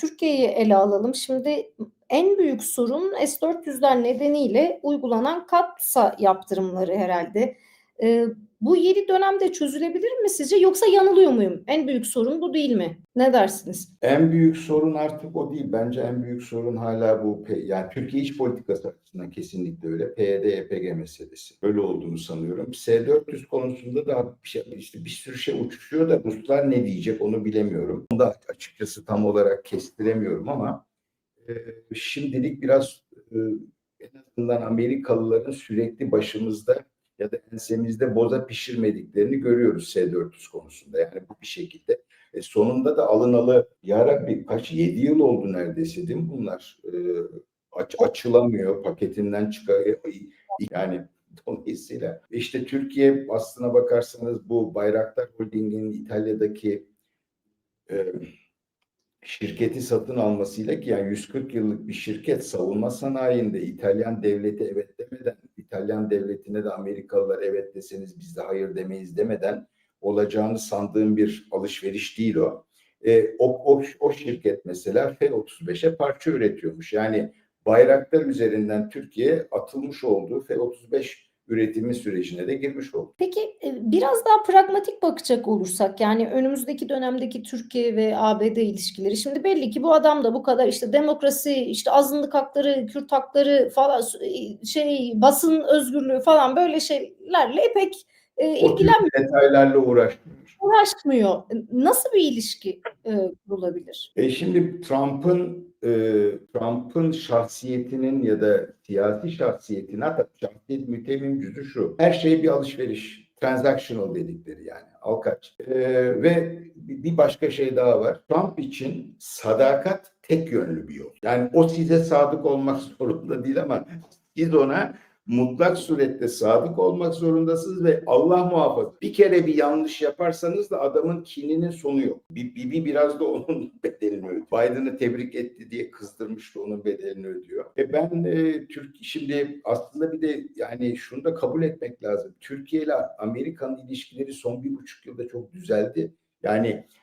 Türkiye'yi ele alalım. Şimdi en büyük sorun S-400'ler nedeniyle uygulanan katsa yaptırımları herhalde. Eee, bu yeni dönemde çözülebilir mi sizce yoksa yanılıyor muyum? En büyük sorun bu değil mi? Ne dersiniz? En büyük sorun artık o değil. Bence en büyük sorun hala bu yani Türkiye iç politikası açısından kesinlikle öyle. PYD EPG meselesi. Öyle olduğunu sanıyorum. S-400 konusunda da bir şey, işte bir sürü şey uçuşuyor da Ruslar ne diyecek onu bilemiyorum. Onu da açıkçası tam olarak kestiremiyorum ama e, şimdilik biraz e, en azından Amerikalıların sürekli başımızda ensemizde boza pişirmediklerini görüyoruz S-400 konusunda. Yani bu bir şekilde. E, sonunda da alınalı yarabbi kaç 7 yıl oldu neredeyse değil mi bunlar? E, aç, açılamıyor paketinden çıkar e, yani dolayısıyla işte Türkiye aslına bakarsanız bu Bayraktar Holding'in İtalya'daki e, şirketi satın almasıyla ki yani 140 yıllık bir şirket savunma sanayinde İtalyan devleti evet İtalyan devletine de Amerikalılar evet deseniz biz de hayır demeyiz demeden olacağını sandığım bir alışveriş değil o. E, o, o, o şirket mesela F-35'e parça üretiyormuş. Yani bayraktar üzerinden Türkiye atılmış olduğu F-35 üretimi sürecine de girmiş oldu. Peki biraz daha pragmatik bakacak olursak yani önümüzdeki dönemdeki Türkiye ve ABD ilişkileri şimdi belli ki bu adam da bu kadar işte demokrasi işte azınlık hakları Kürt hakları falan şey basın özgürlüğü falan böyle şeylerle pek e, ilgilenmiyor. detaylarla uğraşmıyor. Uğraşmıyor. Nasıl bir ilişki e, kurulabilir? E şimdi Trump'ın e, Trump'ın şahsiyetinin ya da siyasi şahsiyetinin hatta şahsiyet mütemmim cüzü şu. Her şey bir alışveriş. Transactional dedikleri yani. Alkaç. E, ve bir başka şey daha var. Trump için sadakat tek yönlü bir yol. Yani o size sadık olmak zorunda değil ama siz ona mutlak surette sadık olmak zorundasınız ve Allah muhafaza bir kere bir yanlış yaparsanız da adamın kininin sonu yok. Bibi biraz da onun bedelini ödüyor. Biden'ı tebrik etti diye kızdırmıştı onun bedelini ödüyor. E ben e, Türk şimdi aslında bir de yani şunu da kabul etmek lazım. Türkiye ile Amerika'nın ilişkileri son bir buçuk yılda çok düzeldi. Yani